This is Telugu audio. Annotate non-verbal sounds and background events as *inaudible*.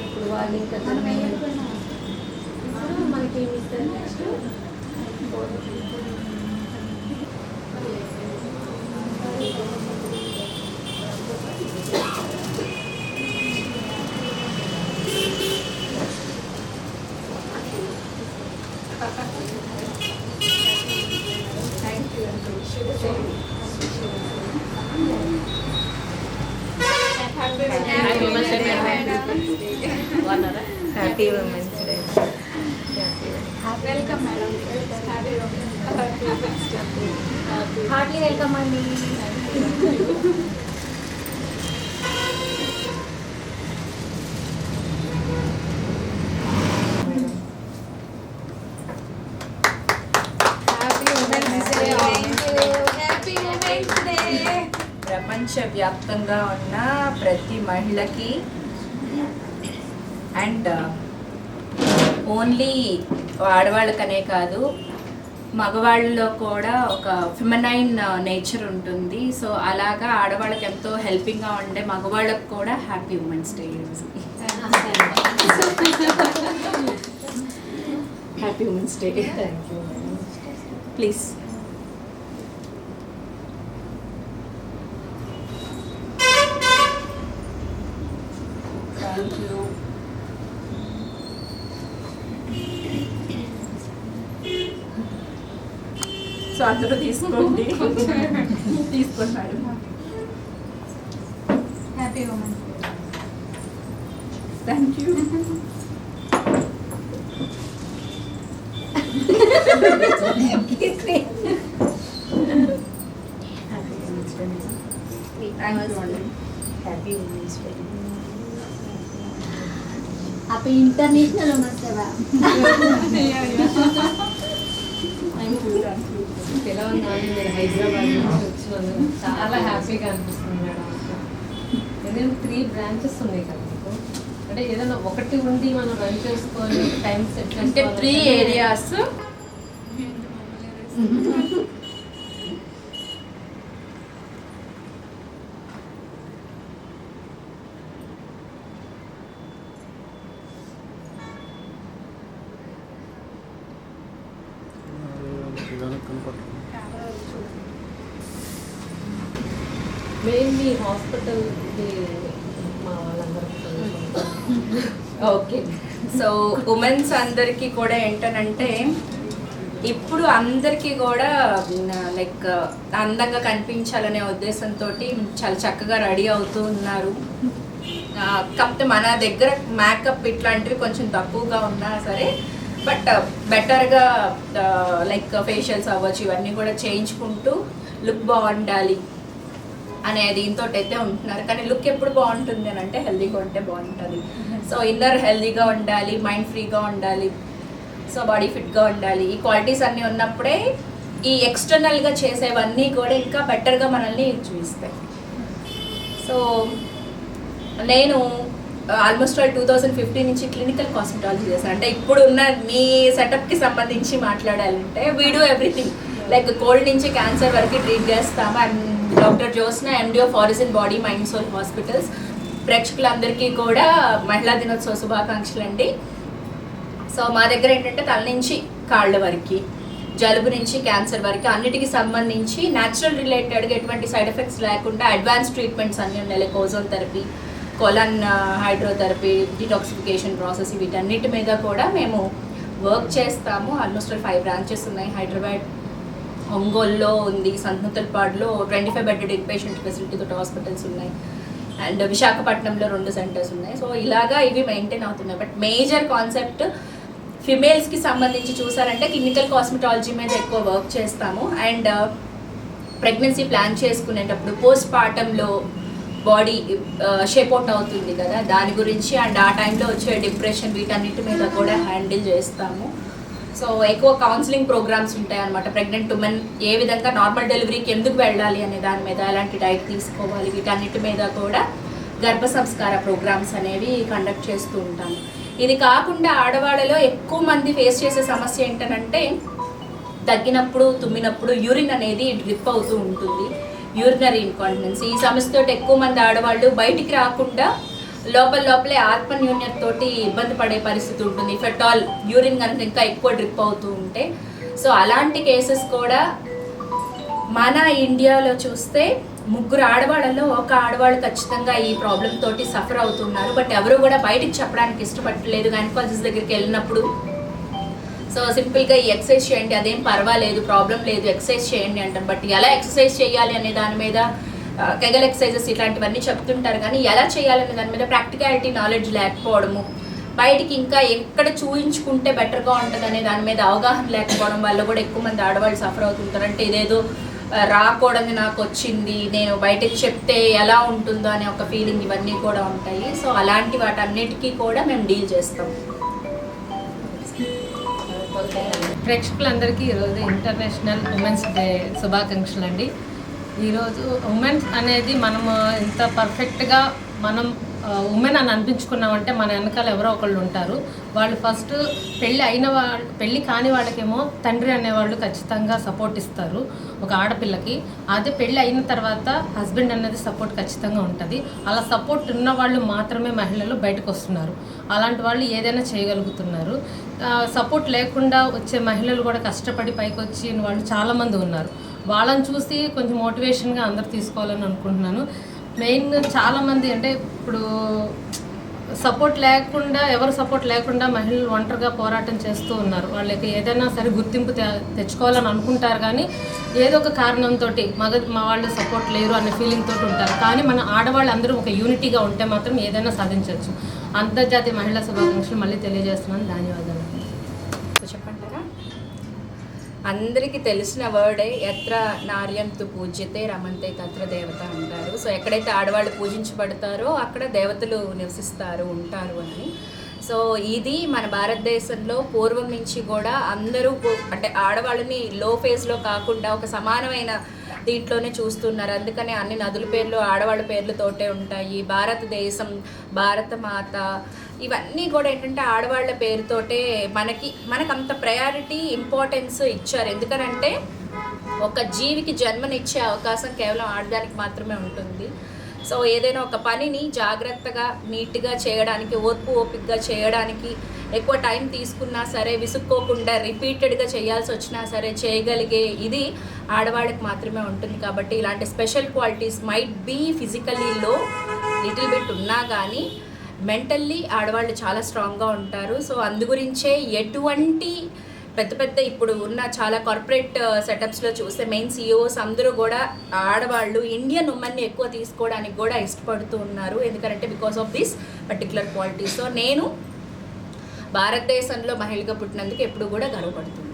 ఇప్పుడు వాళ్ళు ఇంకా ఇప్పుడు మనకి ఏమి ఇస్తారు next happy women's day welcome madam heartly welcome అండి ప్రపంచవ్యాప్తంగా ఉన్న ప్రతి మహిళకి అండ్ ఓన్లీ ఆడవాళ్ళకనే కాదు మగవాళ్ళలో కూడా ఒక ఫిమనైన్ నేచర్ ఉంటుంది. సో అలాగా ఆడవాళ్ళకి ఎంతో హెల్పింగ్గా ఉండే మగవాళ్ళకి కూడా happy women's day happy women's day please thank you so అందరూ తీసుకోండి. తీసుకోండి. Madam happy women's thank you happy women's day happy international ఎలా ఉందండి మీరు హైదరాబాద్ నుంచి చాలా హ్యాపీగా అనిపిస్తుంది మేడం ఎందుకంటే త్రీ బ్రాంచెస్ ఉన్నాయి కదా. మీకు అంటే ఏదైనా ఒకటి ఉండి మనం రన్ చేసుకొని టైం సెట్ అంటే త్రీ ఏరియాస్ *laughs* *laughs* మేము మీ హాస్పిటల్ మా వాళ్ళందరూ ఓకే సో ఉమెన్స్ అందరికీ కూడా ఏంటనంటే ఇప్పుడు అందరికీ కూడా లైక్ అందంగా కనిపించాలనే ఉద్దేశంతో చాలా చక్కగా రెడీ అవుతూ ఉన్నారు. కాకపోతే మన దగ్గర మేకప్ ఇట్లాంటివి కొంచెం తక్కువగా ఉన్నా సరే బట్ బెటర్గా లైక్ ఫేషియల్స్ అవ్వచ్చు ఇవన్నీ కూడా చేయించుకుంటూ లుక్ బాగుండాలి అనే దీంతో అయితే ఉంటున్నారు. కానీ లుక్ ఎప్పుడు బాగుంటుంది అని అంటే హెల్దీగా ఉంటే బాగుంటుంది. సో ఇన్నర్ హెల్దీగా ఉండాలి మైండ్ ఫ్రీగా ఉండాలి సో బాడీ ఫిట్గా ఉండాలి. ఈ క్వాలిటీస్ అన్నీ ఉన్నప్పుడే ఈ ఎక్స్టర్నల్గా చేసేవన్నీ కూడా ఇంకా బెటర్గా మనల్ని చూపిస్తాయి. సో నేను almost all two thousand fifteen నుంచి క్లినికల్ కాస్మెటాలజీ చేశాను అంటే ఇప్పుడు ఉన్న మీ సెటప్కి సంబంధించి మాట్లాడాలంటే వీడియో ఎవ్రీథింగ్ లైక్ కోల్డ్ నుంచి క్యాన్సర్ వరకు ట్రీట్ చేస్తాము. అండ్ డాక్టర్ జోస్న ఎండిఓ ఫారిజన్ బాడీ మైండ్ సోల్ హాస్పిటల్స్ ప్రేక్షకులందరికీ కూడా మహిళా దినోత్సవ శుభాకాంక్షలు అండి. సో మా దగ్గర ఏంటంటే తల నుంచి కాళ్ళ వరకు జలుబు నుంచి క్యాన్సర్ వరకు అన్నిటికి సంబంధించి న్యాచురల్ రిలేటెడ్గా ఎటువంటి సైడ్ ఎఫెక్ట్స్ లేకుండా అడ్వాన్స్ ట్రీట్మెంట్స్ అన్నీ ఉన్నాయి. Like ozone therapy colon hydrotherapy detoxification process వీటన్నిటి మీద కూడా మేము వర్క్ చేస్తాము. ఆల్మోస్ట్ ఫైవ్ బ్రాంచెస్ ఉన్నాయి. హైదరాబాద్ ఒంగోల్లో ఉంది సంతనూతలపాడులో ట్వంటీ ఫైవ్ బెడ్ పేషెంట్ తోటి హాస్పిటల్స్ ఉన్నాయి. అండ్ విశాఖపట్నంలో రెండు సెంటర్స్ ఉన్నాయి. సో ఇలాగా ఇవి మెయింటైన్ అవుతున్నాయి. బట్ మేజర్ కాన్సెప్ట్ ఫిమేల్స్కి సంబంధించి చూసారంటే క్లినికల్ కాస్మెటాలజీ మీద ఎక్కువ వర్క్ చేస్తాము. అండ్ ప్రెగ్నెన్సీ ప్లాన్ చేసుకునేటప్పుడు పోస్ట్ పార్టంలో బాడీ షేప్ అవుట్ అవుతుంది కదా. దాని గురించి అండ్ ఆ టైంలో వచ్చే డిప్రెషన్ వీటన్నిటి మీద కూడా హ్యాండిల్ చేస్తాము. సో ఎక్కువ కౌన్సిలింగ్ ప్రోగ్రామ్స్ ఉంటాయి అనమాట ప్రెగ్నెంట్ ఉమెన్ ఏ విధంగా నార్మల్ డెలివరీకి ఎందుకు వెళ్ళాలి అనే దాని మీద ఎలాంటి డైట్ తీసుకోవాలి వీటన్నిటి మీద కూడా గర్భ సంస్కార ప్రోగ్రామ్స్ అనేవి కండక్ట్ చేస్తూ ఉంటాము. ఇది కాకుండా ఆడవాళ్ళలో ఎక్కువ మంది ఫేస్ చేసే సమస్య ఏంటనంటే తగ్గినప్పుడు తుమ్మినప్పుడు యూరిన్ అనేది డ్రిప్ అవుతూ ఉంటుంది. యూరినరీ ఇన్కాంటినెన్స్ ఈ సమస్యతో ఎక్కువ మంది ఆడవాళ్ళు బయటికి రాకుండా లోపల లోపలే ఆత్మన్యూన్యత తోటి ఇబ్బంది పడే పరిస్థితి ఉంటుంది. ఇఫ్ అట్ ఆల్ యూరిన్ కనుక ఇంకా ఎక్కువ డ్రిప్ అవుతూ ఉంటే. సో అలాంటి కేసెస్ కూడా మన ఇండియాలో చూస్తే ముగ్గురు ఆడవాళ్ళలో ఒక ఆడవాళ్ళు ఖచ్చితంగా ఈ ప్రాబ్లం తోటి సఫర్ అవుతున్నారు. బట్ ఎవరు కూడా బయటికి చెప్పడానికి ఇష్టపడలేదు గైనకాలజిస్ట్ దగ్గరికి వెళ్ళినప్పుడు సో సింపుల్గా ఈ ఎక్సర్సైజ్ చేయండి అదేం పర్వాలేదు ప్రాబ్లం లేదు ఎక్సర్సైజ్ చేయండి అంటారు బట్ ఎలా ఎక్సర్సైజ్ చేయాలి అనే దాని మీద ఆ, కెగల్ ఎక్సర్సైజెస్ ఇట్లాంటివన్నీ చెప్తుంటారు కానీ ఎలా చేయాలనే దాని మీద ప్రాక్టికాలిటీ నాలెడ్జ్ లేకపోవడము బయటికి ఇంకా ఎక్కడ చూయించుకుంటే బెటర్గా ఉంటుంది అనే దాని మీద అవగాహన లేకపోవడం వల్ల కూడా ఎక్కువ మంది ఆడవాళ్ళు సఫర్ అవుతుంటారు. అంటే ఇదేదో రాకూడదు నాకు వచ్చింది నేను బయటకు చెప్తే ఎలా ఉంటుందో అనే ఒక ఫీలింగ్ ఇవన్నీ కూడా ఉంటాయి. సో అలాంటి వాటన్నిటికీ కూడా మేము డీల్ చేస్తాం. ప్రేక్షకులందరికీ ఈరోజు ఇంటర్నేషనల్ ఉమెన్స్ డే శుభాకాంక్షలు అండి ఈరోజు ఉమెన్స్ అనేది మనము ఇంత పర్ఫెక్ట్గా మనం ఉమెన్ అని అనిపించుకున్నామంటే మన వెనకాల ఎవరో ఒకళ్ళు ఉంటారు. వాళ్ళు ఫస్ట్ పెళ్ళి అయిన వాళ్ళు పెళ్ళి కాని వాళ్ళకేమో తండ్రి అనేవాళ్ళు ఖచ్చితంగా సపోర్ట్ ఇస్తారు ఒక ఆడపిల్లకి. అదే పెళ్ళి అయిన తర్వాత హస్బెండ్ అనేది సపోర్ట్ ఖచ్చితంగా ఉంటుంది. అలా సపోర్ట్ ఉన్న వాళ్ళు మాత్రమే మహిళలు బయటకు వస్తున్నారు. అలాంటి వాళ్ళు ఏదైనా చేయగలుగుతున్నారు. సపోర్ట్ లేకుండా వచ్చే మహిళలు కూడా కష్టపడి పైకి వచ్చిన వాళ్ళు చాలామంది ఉన్నారు. వాళ్ళని చూసి కొంచెం మోటివేషన్గా అందరు తీసుకోవాలని అనుకుంటున్నాను. మెయిన్ చాలామంది అంటే ఇప్పుడు సపోర్ట్ లేకుండా ఎవరు సపోర్ట్ లేకుండా మహిళలు ఒంటరిగా పోరాటం చేస్తూ ఉన్నారు. వాళ్ళకి ఏదైనా సరే గుర్తింపు తె- తెచ్చుకోవాలని అనుకుంటారు కానీ ఏదో ఒక కారణంతో మగ మా వాళ్ళు సపోర్ట్ లేరు అనే ఫీలింగ్ తోటి ఉంటారు. కానీ మన ఆడవాళ్ళు అందరూ ఒక యూనిటీగా ఉంటే మాత్రం ఏదైనా సాధించవచ్చు. అంతర్జాతీయ మహిళా శుభాకాంక్షలు మళ్ళీ తెలియజేస్తున్నాను. ధన్యవాదాలు. అందరికీ తెలిసిన వర్డే ఎత్ర నార్యంతు పూజ్యతే రమంతే తత్ర దేవత అంటారు. సో ఎక్కడైతే ఆడవాళ్ళు పూజించబడతారో అక్కడ దేవతలు నివసిస్తారు ఉంటారు అని. సో ఇది మన భారతదేశంలో పూర్వం నుంచి కూడా అందరూ అంటే ఆడవాళ్ళని లో ఫేజ్లో కాకుండా ఒక సమానమైన దీంట్లోనే చూస్తున్నారు. అందుకనే అన్ని నదుల పేర్లు ఆడవాళ్ళ పేర్లతోటే ఉంటాయి. భారతదేశం భారత మాత ఇవన్నీ కూడా ఏంటంటే ఆడవాళ్ళ పేరుతోటే మనకి మనకు అంత ప్రయారిటీ ఇంపార్టెన్స్ ఇచ్చారు. ఎందుకనంటే ఒక జీవికి జన్మనిచ్చే అవకాశం కేవలం ఆడదానికి మాత్రమే ఉంటుంది. సో ఏదైనా ఒక పనిని జాగ్రత్తగా నీట్గా చేయడానికి ఓర్పు ఓపికగా చేయడానికి ఎక్కువ టైం తీసుకున్నా సరే విసుక్కోకుండా రిపీటెడ్గా చేయాల్సి వచ్చినా సరే చేయగలిగే ఇది ఆడవాళ్ళకి మాత్రమే ఉంటుంది. కాబట్టి ఇలాంటి స్పెషల్ క్వాలిటీస్ మైట్ బీ ఫిజికలీలో లిటిల్ బిట్ ఉన్నా కానీ మెంటల్లీ ఆడవాళ్ళు చాలా స్ట్రాంగ్గా ఉంటారు. సో అందుగురించే ఎటువంటి పెద్ద పెద్ద ఇప్పుడు ఉన్న చాలా కార్పొరేట్ సెటప్స్లో చూస్తే మెయిన్ సీఈఓస్ అందరూ కూడా ఆడవాళ్ళు ఇండియన్ ఉమెన్ని ఎక్కువ తీసుకోవడానికి కూడా ఇష్టపడుతూ ఉన్నారు. ఎందుకంటే because of this particular quality. So నేను భారతదేశంలో మహిళగా పుట్టినందుకు ఎప్పుడు కూడా గర్వపడుతున్నాను.